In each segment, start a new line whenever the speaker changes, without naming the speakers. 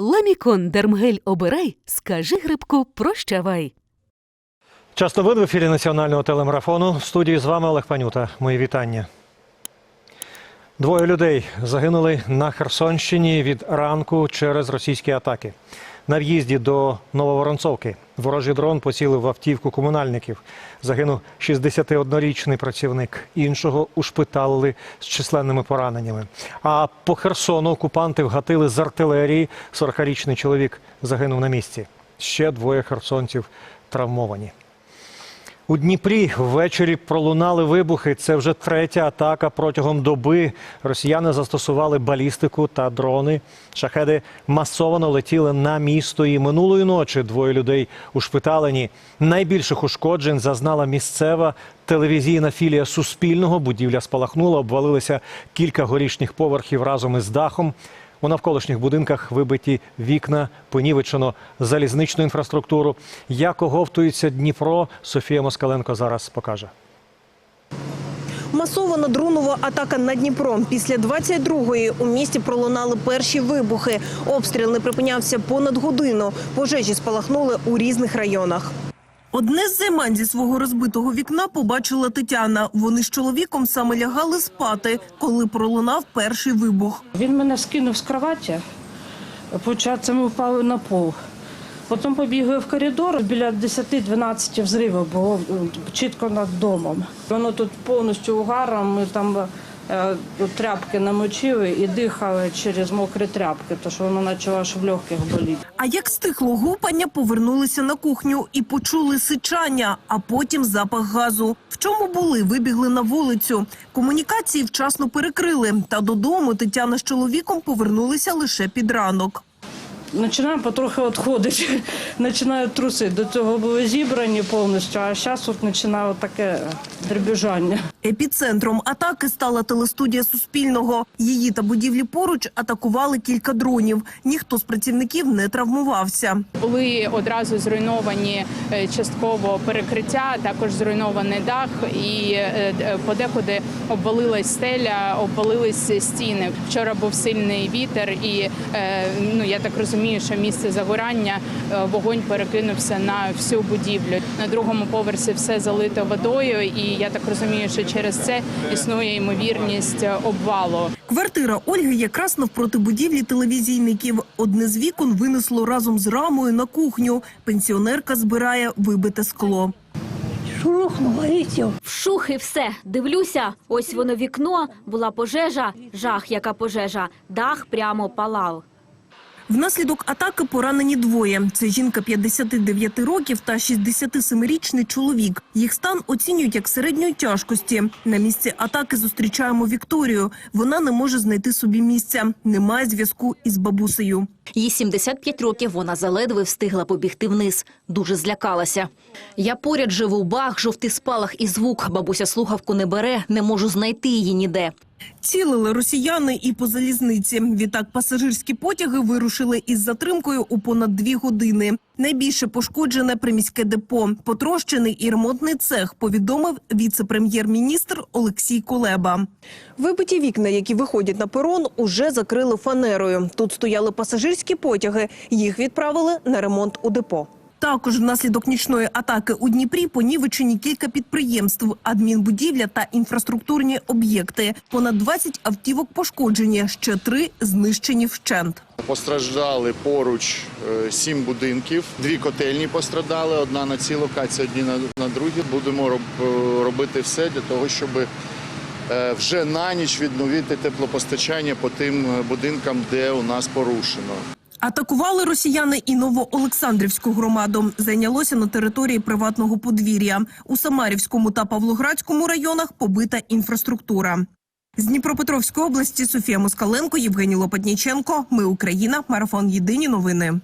Ламікон Дермгель обирай, скажи грибку прощавай.
Час новин в ефірі національного телемарафону. В студії з вами Олег Панюта. Мої вітання. Двоє людей загинули на Херсонщині від ранку через російські атаки. На в'їзді до Нововоронцовки ворожий дрон поцілив в автівку комунальників. Загинув 61-річний працівник. Іншого ушпиталили з численними пораненнями. А по Херсону окупанти вгатили з артилерії. 40-річний чоловік загинув на місці. Ще двоє херсонців травмовані. У Дніпрі ввечері пролунали вибухи. Це вже третя атака протягом доби. Росіяни застосували балістику та дрони. Шахеди масово летіли на місто. І минулої ночі двоє людей ушпиталені. Найбільших ушкоджень зазнала місцева телевізійна філія Суспільного. Будівля спалахнула, обвалилися кілька горішніх поверхів разом із дахом. У навколишніх будинках вибиті вікна, понівечено залізничну інфраструктуру. Як оговтується Дніпро, Софія Москаленко зараз покаже.
Масована дронова атака на Дніпро. Після 22-ї у місті пролунали перші вибухи. Обстріл не припинявся понад годину. Пожежі спалахнули у різних районах. Одне з займань зі свого розбитого вікна побачила Тетяна. Вони з чоловіком саме лягали спати, коли пролунав перший вибух.
Він мене скинув з кроваті, початку ми впали на пол. Потім побігли в коридор, біля 10-12 взривів було чітко над домом. Воно тут повністю угаром, ми там тряпки намочили і дихали через мокрі тряпки, тому що воно почало аж в легких боліти.
А як стихло гупання, повернулися на кухню і почули сичання, а потім запах газу. В чому були? Вибігли на вулицю. Комунікації вчасно перекрили. Та додому Тетяна з чоловіком повернулися лише під ранок.
Починаємо потрохи відходити, починають труси. До цього були зібрані повністю, а зараз от починає таке дребіжання.
Епіцентром атаки стала телестудія Суспільного. Її та будівлі поруч атакували кілька дронів. Ніхто з працівників не травмувався.
Були одразу зруйновані е, частково перекриття, також зруйнований дах, і е, подекуди обвалилась стеля, обвалились стіни. Вчора був сильний вітер, і е, ну я так розумію, що місце загорання е, вогонь перекинувся на всю будівлю. На другому поверсі все залито водою, і я так розумію, що через це існує ймовірність е, обвалу.
Квартира Ольги якраз навпроти будівлі телевізійників. Одне з вікон винесло разом з рамою на кухню. Пенсіонерка збирає вибите скло.
Шурухнуло і все.
Вшух і все. Дивлюся, ось воно вікно, була пожежа, жах, яка пожежа, дах прямо палав.
Внаслідок атаки поранені двоє. Це жінка 59 років та 67-річний чоловік. Їх стан оцінюють як середньої тяжкості. На місці атаки зустрічаємо Вікторію. Вона не може знайти собі місця. Немає зв'язку із бабусею.
Їй 75 років, вона заледве встигла побігти вниз. Дуже злякалася. Я поряд живу, бах, жовтий спалах і звук. Бабуся слухавку не бере, не можу знайти її ніде.
Цілили росіяни і по залізниці. Відтак пасажирські потяги вирушили із затримкою у понад дві години. Найбільше пошкоджене приміське депо, потрощений і ремонтний цех, повідомив віце-прем'єр-міністр Олексій Кулеба. Вибиті вікна, які виходять на перон, уже закрили фанерою. Тут стояли пасажирські потяги. Їх відправили на ремонт у депо. Також внаслідок нічної атаки у Дніпрі понівечені кілька підприємств, адмінбудівля та інфраструктурні об'єкти. Понад 20 автівок пошкоджені, ще три знищені вщент.
Постраждали поруч е, сім будинків, дві котельні пострадали, одна на цій локації, одні на, другій. Будемо е, робити все для того, щоб е, вже на ніч відновити теплопостачання по тим будинкам, де у нас порушено.
Атакували росіяни і Новоолександрівську громаду. Зайнялося на території приватного подвір'я. У Самарівському та Павлоградському районах побита інфраструктура. З Дніпропетровської області Софія Москаленко, Євгеній Лопатніченко. Ми Україна. Марафон. Єдині новини.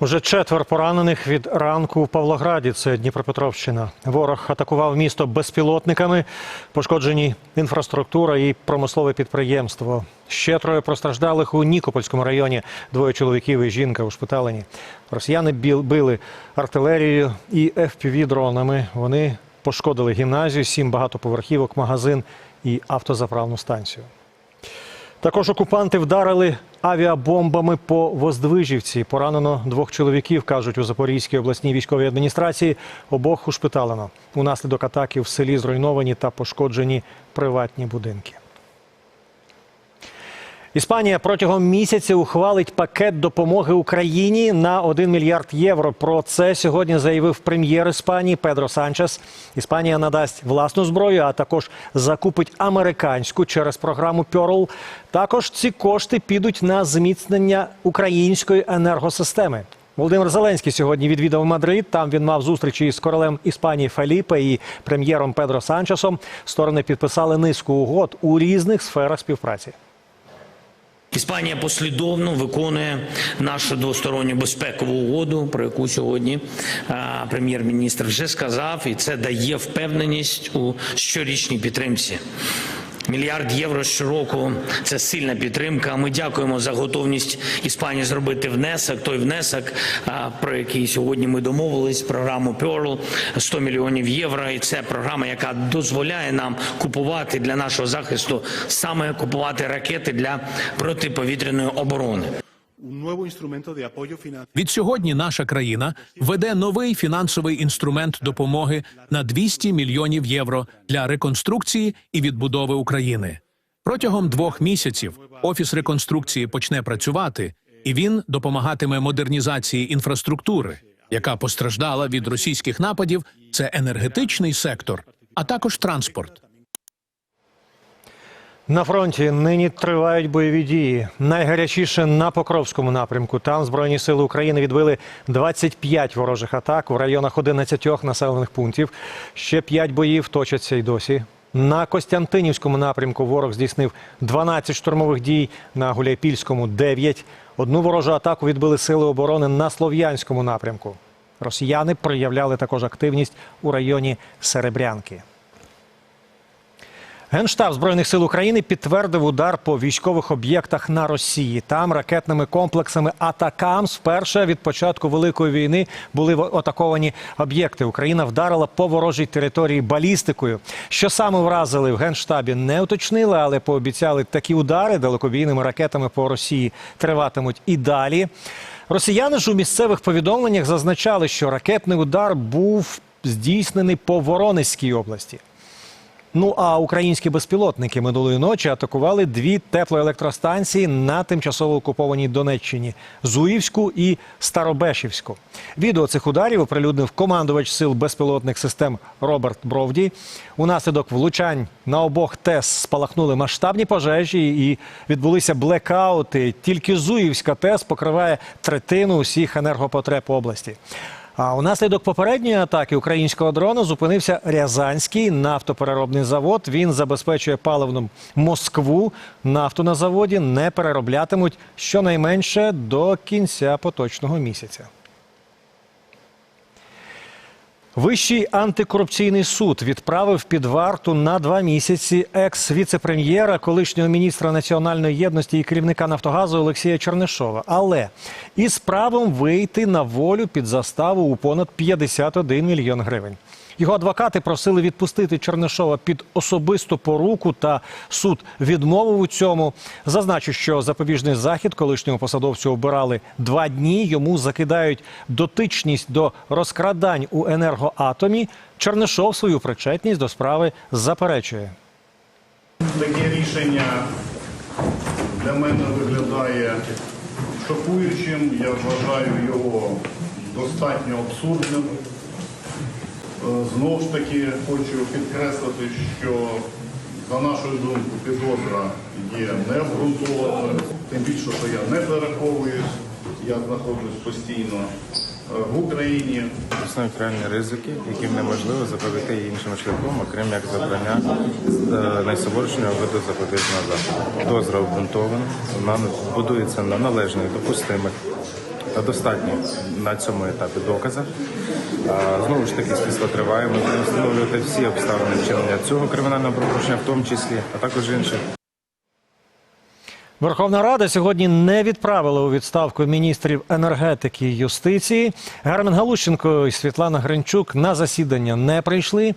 Уже четвер поранених від ранку в Павлограді. Це Дніпропетровщина. Ворог атакував місто безпілотниками, пошкоджені інфраструктура і промислове підприємство. Ще троє постраждалих у Нікопольському районі. Двоє чоловіків і жінка ушпиталені. Росіяни біл- били артилерією і fpv дронами. Вони пошкодили гімназію, сім багатоповерхівок, магазин і автозаправну станцію. Також окупанти вдарили авіабомбами по Воздвижівці. Поранено двох чоловіків, кажуть у Запорізькій обласній військовій адміністрації. Обох ушпиталено. Унаслідок атаки в селі зруйновані та пошкоджені приватні будинки. Іспанія протягом місяця ухвалить пакет допомоги Україні на 1 мільярд євро. Про це сьогодні заявив прем'єр Іспанії Педро Санчес. Іспанія надасть власну зброю, а також закупить американську через програму Pearl. Також ці кошти підуть на зміцнення української енергосистеми. Володимир Зеленський сьогодні відвідав Мадрид. Там він мав зустрічі з королем Іспанії Феліпе і прем'єром Педро Санчесом. Сторони підписали низку угод у різних сферах співпраці.
Іспанія послідовно виконує нашу двосторонню безпекову угоду, про яку сьогодні а, прем'єр-міністр вже сказав, і це дає впевненість у щорічній підтримці. Мільярд євро щороку це сильна підтримка. Ми дякуємо за готовність Іспанії зробити внесок. Той внесок, про який сьогодні ми домовились, програму Pearl 100 мільйонів євро. І це програма, яка дозволяє нам купувати для нашого захисту саме купувати ракети для протиповітряної оборони.
Відсьогодні наша країна веде новий фінансовий інструмент допомоги на 200 мільйонів євро для реконструкції і відбудови України. Протягом двох місяців офіс реконструкції почне працювати, і він допомагатиме модернізації інфраструктури, яка постраждала від російських нападів. Це енергетичний сектор, а також транспорт.
На фронті нині тривають бойові дії. Найгарячіше на Покровському напрямку. Там Збройні сили України відбили 25 ворожих атак в районах 11 населених пунктів. Ще 5 боїв точаться й досі. На Костянтинівському напрямку ворог здійснив 12 штурмових дій, на Гуляйпільському – 9. Одну ворожу атаку відбили сили оборони на Слов'янському напрямку. Росіяни проявляли також активність у районі Серебрянки. Генштаб збройних сил України підтвердив удар по військових об'єктах на Росії. Там ракетними комплексами Атакамс вперше від початку великої війни були атаковані об'єкти. Україна вдарила по ворожій території балістикою. Що саме вразили в генштабі, не уточнили, але пообіцяли такі удари далекобійними ракетами по Росії триватимуть і далі. Росіяни ж у місцевих повідомленнях зазначали, що ракетний удар був здійснений по Воронезькій області. Ну а українські безпілотники минулої ночі атакували дві теплоелектростанції на тимчасово окупованій Донеччині Зуївську і Старобешівську. Відео цих ударів оприлюднив командувач сил безпілотних систем Роберт Бровді. Унаслідок влучань на обох ТЕС спалахнули масштабні пожежі і відбулися блекаути. Тільки Зуївська ТЕС покриває третину усіх енергопотреб області. А унаслідок попередньої атаки українського дрона зупинився Рязанський нафтопереробний завод. Він забезпечує паливним Москву. Нафту на заводі не перероблятимуть щонайменше до кінця поточного місяця. Вищий антикорупційний суд відправив під варту на два місяці екс-віце-прем'єра, колишнього міністра національної єдності і керівника Нафтогазу Олексія Чернишова. Але із правом вийти на волю під заставу у понад 51 мільйон гривень. Його адвокати просили відпустити Чернишова під особисту поруку, та суд відмовив у цьому. Зазначу, що запобіжний захід колишнього посадовцю обирали два дні. Йому закидають дотичність до розкрадань у енергоатомі. Чернишов свою причетність до справи заперечує.
Таке рішення для мене виглядає шокуючим. Я вважаю його достатньо абсурдним. Е, Знову ж таки хочу підкреслити, що за нашою думкою підозра є необґрунтованою, тим більше, що я не переховуюсь, я знаходжусь постійно е, в Україні.
Існують реальні ризики, яким неможливо запобігти іншим шляхом, окрім як забрання е, найсуворішнього виду запобіжного заходу. Дозра обґрунтована, вона будується на належних, допустимих та достатніх на цьому етапі доказах. Знову ж таки, слідство триває. Ми будемо встановлювати всі обставини вчинення цього кримінального правопорушення, в тому числі, а також інших.
Верховна Рада сьогодні не відправила у відставку міністрів енергетики і юстиції. Гармен Галущенко і Світлана Гринчук на засідання не прийшли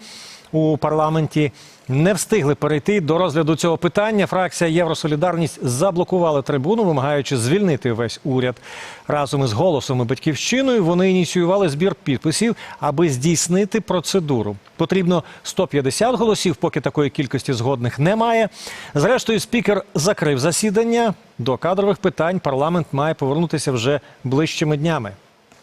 у парламенті. Не встигли перейти до розгляду цього питання. Фракція Євросолідарність заблокувала трибуну, вимагаючи звільнити весь уряд. Разом із голосом і батьківщиною вони ініціювали збір підписів, аби здійснити процедуру. Потрібно 150 голосів, поки такої кількості згодних немає. Зрештою, спікер закрив засідання. До кадрових питань парламент має повернутися вже ближчими днями.